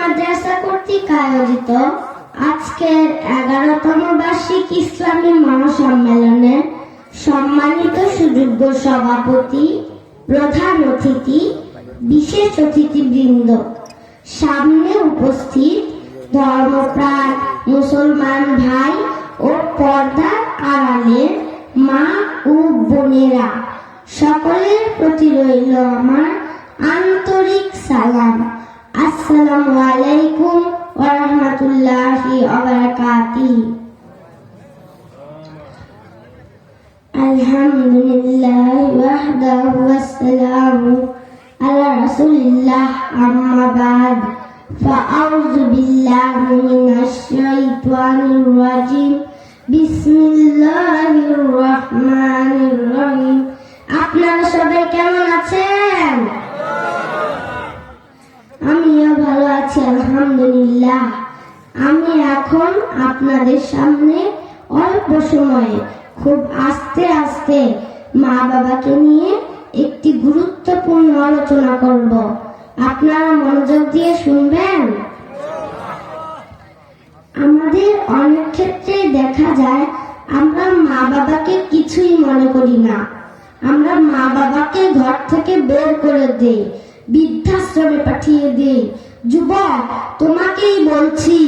মাদ্রাসা কর্তৃক আয়োজিত আজকের এগারোতম বার্ষিক ইসলামী মহাসম্মেলনের সম্মানিত সুযোগ্য সভাপতি, প্রধান অতিথি, বিশেষ অতিথিবৃন্দ। সামনে উপস্থিত ধর্মপ্রাণ, মুসলমান ভাই ও পর্দার আড়ালের মা ও বোনেরা, সকলের প্রতি রইল আমার আন্তরিক সালাম। আসসালামু আলাইকুম ওয়া রাহমাতুল্লাহি ওয়া বারাকাতুহু আলহামদুলিল্লাহ ওয়াহদাহু ওয়াসসালামু আলা রাসূলিল্লাহ আম্মা বাদ فأعوذ بالله من الشيطان الرجيم بسم الله الرحمن الرحيم আপনারা সবাই কেমন আছেন আমিও ভালো আছি, আলহামদুলিল্লাহ। আমি এখন আপনাদের সামনে অল্প সময়ে খুব আস্তে আস্তে মা বাবাকে নিয়ে একটি গুরুত্বপূর্ণ আলোচনা করব। আপনারা মনোযোগ দিয়ে শুনবেন? আমাদের অনেক ক্ষেত্রে দেখা যায়, আমরা মা বাবাকে কিছুই মনে করি না। আমরা মা বাবাকে ঘর থেকে বের করে দেই। বৃদ্ধাশ্রমে পাঠিয়ে দেই যুবক, তোমাকেই বলছি,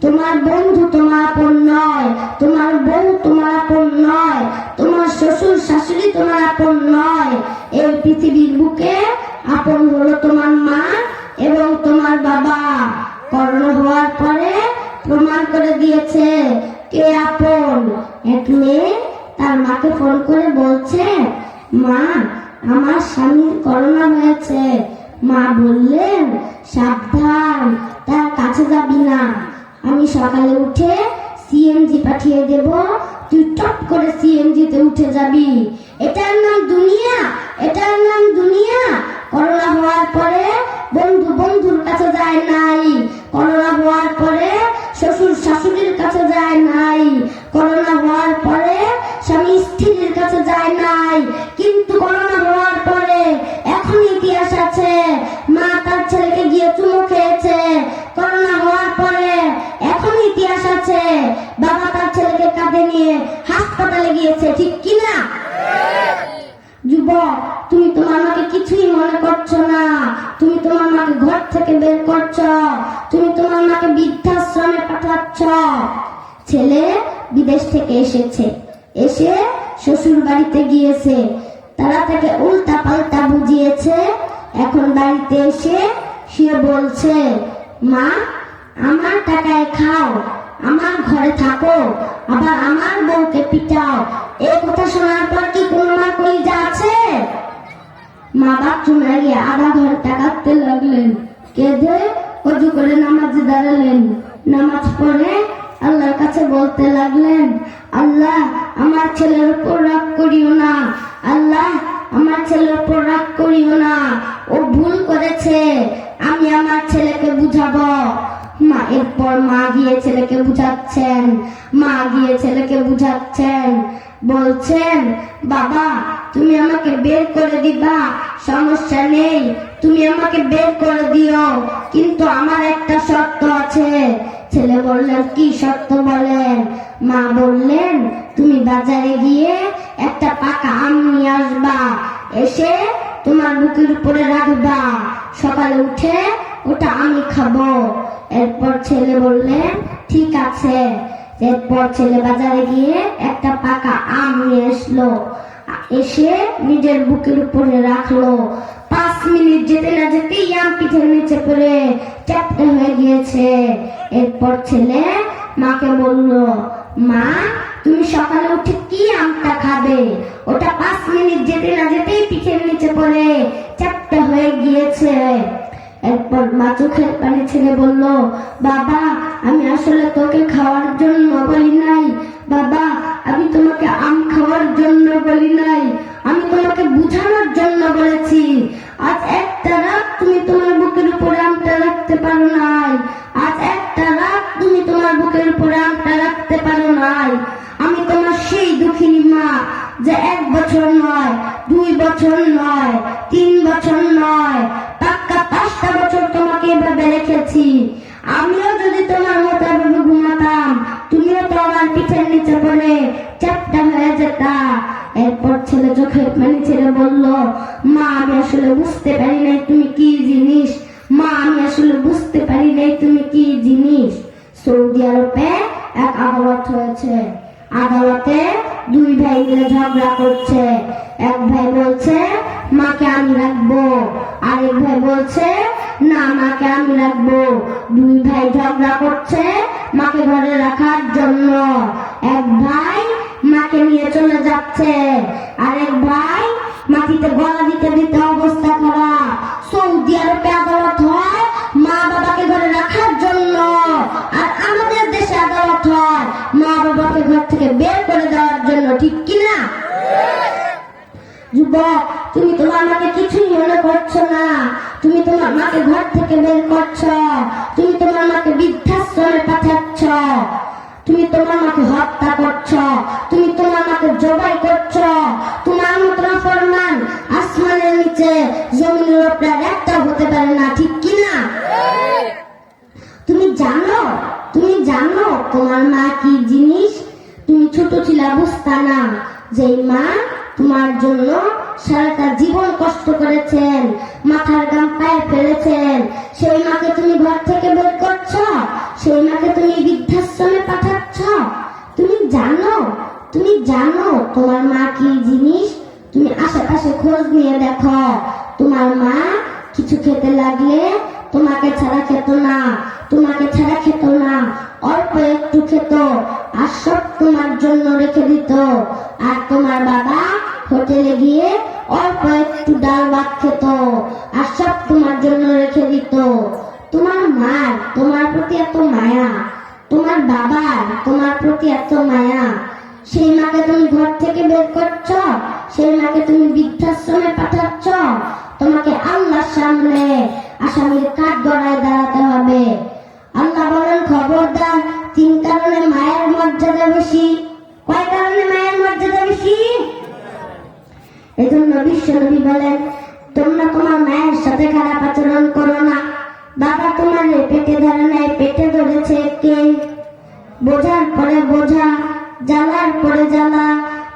তোমার বন্ধু তোমার আপন নয়, তোমার বউ তোমার আপন নয়, তোমার শ্বশুর শাশুড়ি তোমার আপন নয়। এই পৃথিবীর বুকে আপন হলো তোমার মা এবং তোমার বাবা। করোনা হওয়ার পরে প্রমাণ করে দিয়েছে কে আপন মা বললেন, সাবধান, তার কাছে যাবি না। আমি সকালে উঠে সিএনজি পাঠিয়ে দেব। তুই টপ করে সিএনজি তে উঠে যাবি। এটার নাম দুনিয়া, এটার নাম দুনিয়া। করোনা হওয়ার পরে বন্ধু বন্ধুর কাছে যায় নাই। বিদেশ থেকে এসেছে। এসে শ্বশুর বাড়িতে গিয়েছে। তারা তাকে উল্টা পাল্টা বুঝিয়েছে। এখন বাড়িতে এসে সে বলছে, মা, আমার টাকায় খাও, আমার ঘরে থাকো, আবার আমার বউকে পিটাও। এই কথা শোনার পর কি কোনো মা কলিজা আছে? মা বাথরুমে গিয়ে আধা ঘণ্টা কাঁদতে লাগলেন। কেঁদে অজু করে নামাজে দাঁড়ালেন। নামাজ পড়ে আল্লাহর কাছে বলতে লাগলেন, আল্লাহ, আমার ছেলের উপর রাগ করিও না। আল্লাহ, আমার ছেলের উপর রাগ করিও না। ও ভুল করেছে, আমি আমার ছেলেকে বুঝাবো। মা, এরপর মা গিয়ে ছেলেকে বুঝাচ্ছেন। মা গিয়ে ছেলেকে বুঝাচ্ছেন, বলছেন, বাবা, তুমি আমাকে বের করে দিবা, সমস্যা নেই, তুমি আমাকে বের করে দিও, কিন্তু আমার একটা শর্ত আছে। ছেলে বললেন, কি শর্ত বলেন? মা বললেন, তুমি বাজারে গিয়ে একটা পাকা আম নিয়ে আসবা। এসে তোমার বুকের উপরে রাখবা। সকালে উঠে ওটা আমি খাব। এরপর ছেলে বললেন, ঠিক আছে। এরপর ছেলে বাজারে গিয়ে একটা পাকা আম নিয়ে আসলো। এসে নিজের বুকের উপরে রাখল। পাঁচ মিনিট যেতে না যেতেই আম পিঠের নিচে পড়ে চ্যাপটে হয়ে গিয়েছে। এরপর ছেলে মাকে বলল, মা, তুমি সকালে উঠে কি আমটা খাবে? ওটা পাঁচ মিনিট যেতে না যেতেই পিঠের নিচে পড়ে চ্যাপটা হয়ে গিয়েছে। এরপর মা চোখের পানি ছেলে বলল, বাবা, আমি যেতা এরপর ছেলে চোখে পানি ছেড়ে বলল, মা, আমি আসলে বুঝতে পারি নাই তুমি কি জিনিস। মা, আমি আসলে বুঝতে পারি নাই তুমি কি জিনিস। সৌদি আরবে এক আদালত হয়েছে। আদালতে দুই ভাই মিলে ঝগড়া করছে। এক ভাই বলছে, মাকে আমি রাখব। আরেক ভাই বলছে, না, মাকে আমি রাখব। দুই ভাই ঝগড়া করছে মাকে ঘরে রাখার জন্য। এক ভাই মাকে নিয়ে চলে যাচ্ছে। আরেক ভাই মাটিতে গলা দিতে দিতে অবস্থা সৌদি আরবে আদালত হয় মা বাবাকে ঘরে রাখার জন্য। আর আমাদের দেশে আদালত হয় মা বাবাকে ঘর থেকে বের করে দেওয়ার জন্য, ঠিক কিনা? যুবক, তুমি তোমার মাকে কিছুই মনে করছ না। তুমি তোমার মাকে ঘর থেকে বের করছ। বুঝতা না। যে মা তোমার জন্য সারাটা জীবন কষ্ট করেছেন, মাথার গাম পায়ে ফেলেছেন, সেই মাকে তুমি ঘর থেকে বের করছ, সেই মাকে তুমি বৃদ্ধাশ্রমে পাঠাচ্ছ। তুমি জানো তুমি জানো তোমার মা কি জিনিস? তুমি আশেপাশে খোঁজ নিয়ে দেখো। তোমার মা কিছু খেতে লাগলে তোমাকে ছাড়া খেত না, তোমাকে ছাড়া খেত না। অল্প একটু খেত সব তোমার জন্য রেখে দিত। আর তোমার বাবা হোটেলে গিয়ে অল্প একটু ডাল ভাত খেত। আর সব তোমার জন্য রেখে দিত। তোমার মার তোমার প্রতি এত মায়া। তোমার বাবার তোমার প্রতি এত মায়া। সেই মাকে তুমি ঘর থেকে বের করছ, সেই মাকে তুমি বৃদ্ধাশ্রমে পাঠাচ্ছ। তোমাকে আল্লাহর সামনে আসামির কাঠ গড়ায় দাঁড়াতে হবে। আল্লাহ বলেন, খবরদার, তিন কারণে মায়ের মর্যাদা বেশি। কয় কারণে মায়ের মর্যাদা বেশি? এজন্য বিশ্বনবী বলেন, তোমরা তোমার মায়ের সাথে খারাপ আচরণ করো না। বাবা তোমার পেটে ধরে নেয় পেটে ধরেছে কে? বোঝার পরে বোঝা, জ্বালার পরে জ্বালা,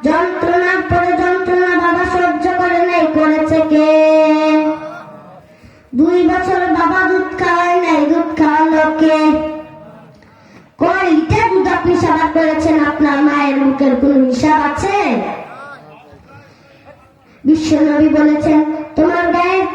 যন্ত্রণার পরে যন্ত্রণা বাবা সহ্য করে নাই, করেছে কে? দুই বছর বাবা দুধ খাওয়ায় নাই দুধ খাওয়ালো কে লিটার দুধ আপনি সাবাদ করেছেন? আপনার মায়ের মুখের কোন হিসাব আছে? বিশ্ব বিশ্বনবী বলেছেন, তোমার গায়ের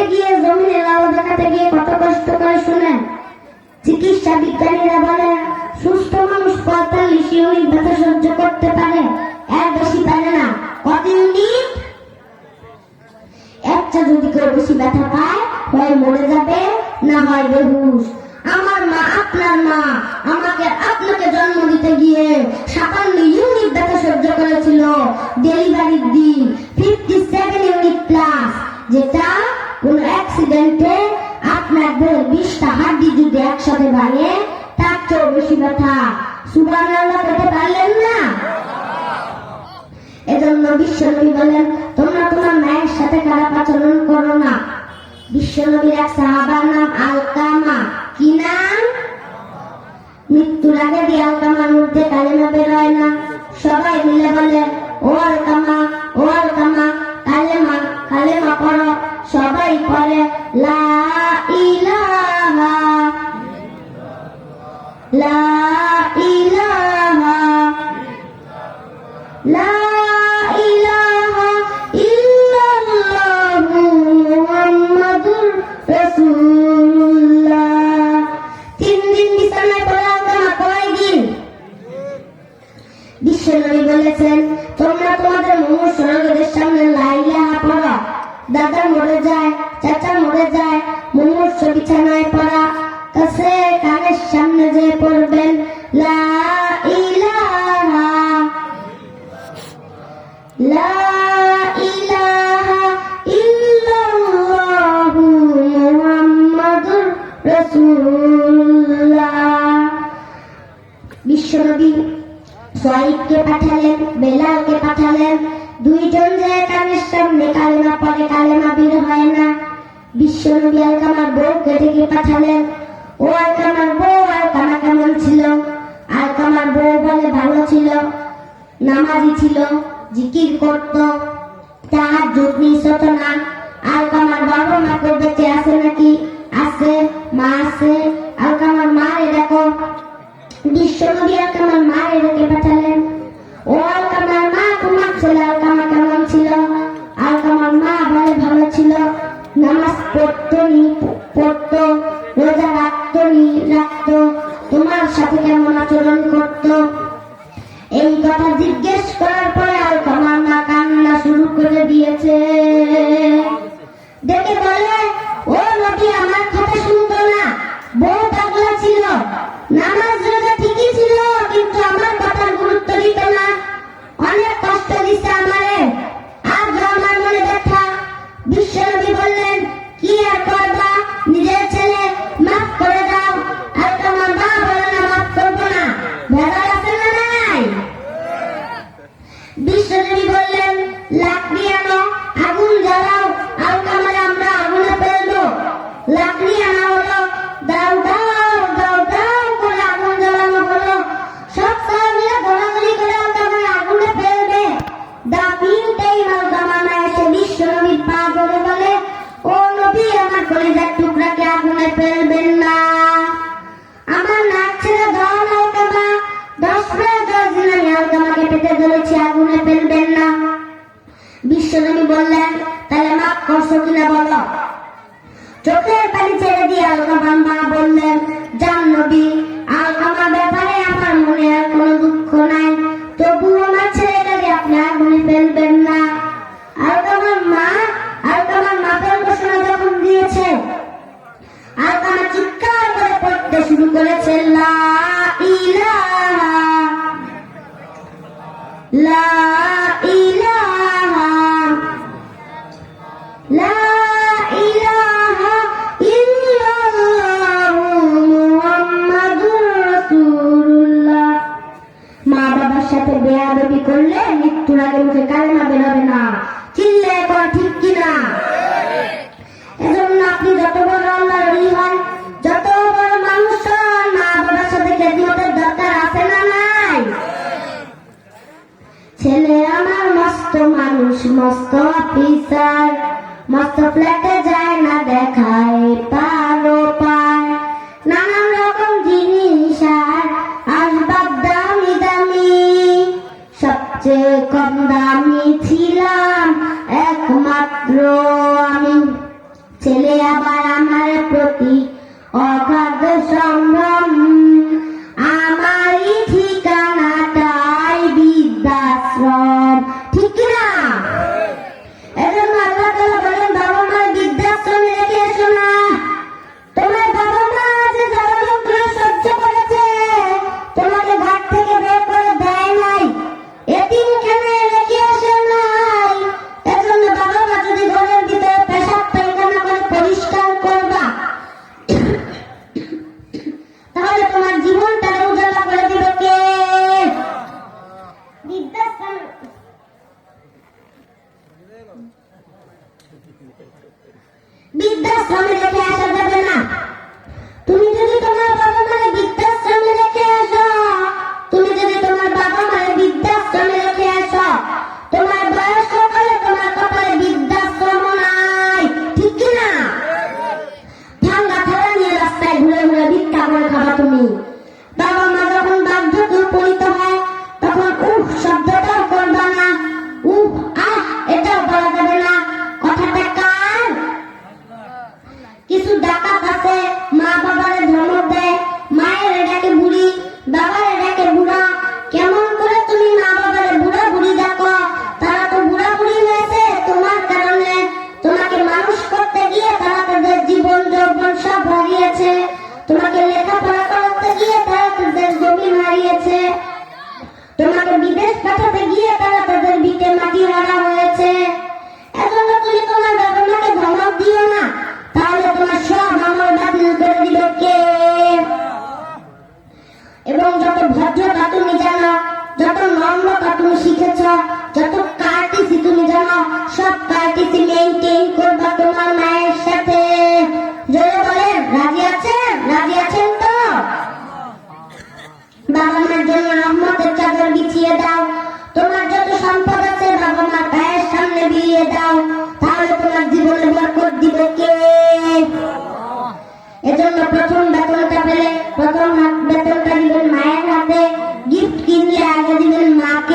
জমিনে গিয়ে জমিনে লাউ দেখাতে গিয়ে কত কষ্ট করে শুনেন। চিকিৎসা বিজ্ঞানীরা বলে, সুস্থ মানুষ পঁয়তাল্লিশ ইউনিট ব্যথা সহ্য করতে পারে, এর বেশি পারে না। কত ইউনিট? একটা যদি কেউ বেশি ব্যথা পায়, হয় মরে যাবে, না হয় বেহুশ। আমার মা, আপনার মা, আমাকে আপনাকে জন্ম দিতে গিয়ে সাতান্ন ইউনিট ব্যথা সহ্য করেছিল। ডেলিভারির দিন ফিফটি সেভেন ইউনিট প্লাস যেটা কোন অ্যাক্সিডেন্টে আপনার দেহের বিশটা হাড্ডি যদি একসাথে ভাঙে তার চেয়েও বেশি ব্যথা। সুবান আল্লাহ পেতে পারলেন না? এজন্য বিশ্বনবী বলেন, তোমরা তোমার মায়ের সাথে খারাপ আচরণ করো না? বিশ্বনবীর এক সাহাবার নাম আলকামা। কি নাম? মৃত্যুর আগে দিয়ে আলকামার মধ্যে কালেমা বেরোয় না। সবাই মিলে বলে, ও আলকামা ও আলকামা, কালেমা কালেমা পড়ো সবাই পড়ে লা ইলাহা লা Catch my কলিজার টুকরাকে আগুনে ফেলবেন না। আমার নাক ছেড়ে দল অথবা দশ প্রায় দশ দিন আমি আলকামাকে পেতে ধরেছি, আগুনে ফেলবেন না। বিশ্বজনী বললেন, তাহলে মাপ করছ কিনা বলো? চোখের পানি ছেড়ে দিয়ে আলকামা মা বললেন, জান নবী আলকামা ব্যাপারে আমার মনে আর কোনো দুঃখ নাই। সমস্ত বৃদ্ধাশ্রমে রেখে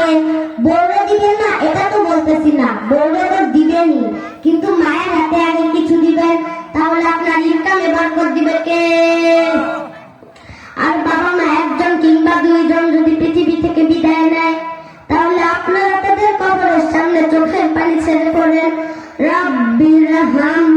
বলেন বৌরা দিবে না, এটা তো বলতেছি না। বৌরা তো দিবেনি কিন্তু মায়ের হাতে আগে কিছু দিবেন, তাহলে আপনার ইনকামে বরকত দিবে কে? আর বাবা মা একজন কিংবা দুইজন যদি পৃথিবী থেকে বিদায় নেয়, তাহলে আপনার তাদের কবরের সামনে চোখের পানি ছেড়ে পড়েন। রাব্বির হাম